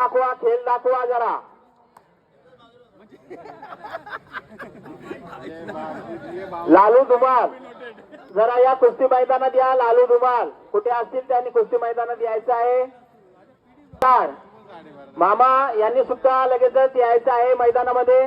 दाखवा खेळ दाखवा जरा. लालू धुमाल जरा या कुस्ती मैदानात या लालू धुमाल. कुठे असतील त्यांनी कुस्ती मैदानात यायचं आहे. मामा यांनी सुद्धा लगेचच यायचं आहे मैदानामध्ये.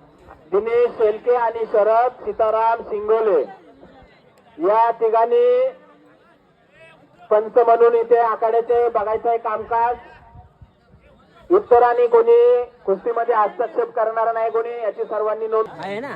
दिनेश शेलके आणि शरद सीताराम सिंगोले या तिघांनी पंच म्हणून इथे आखाड्याचे बघायचं आहे कामकाज. उत्तराने कोणी कुस्तीमध्ये हस्तक्षेप करणार नाही कोणी याची सर्वांनी नोंद आहे ना?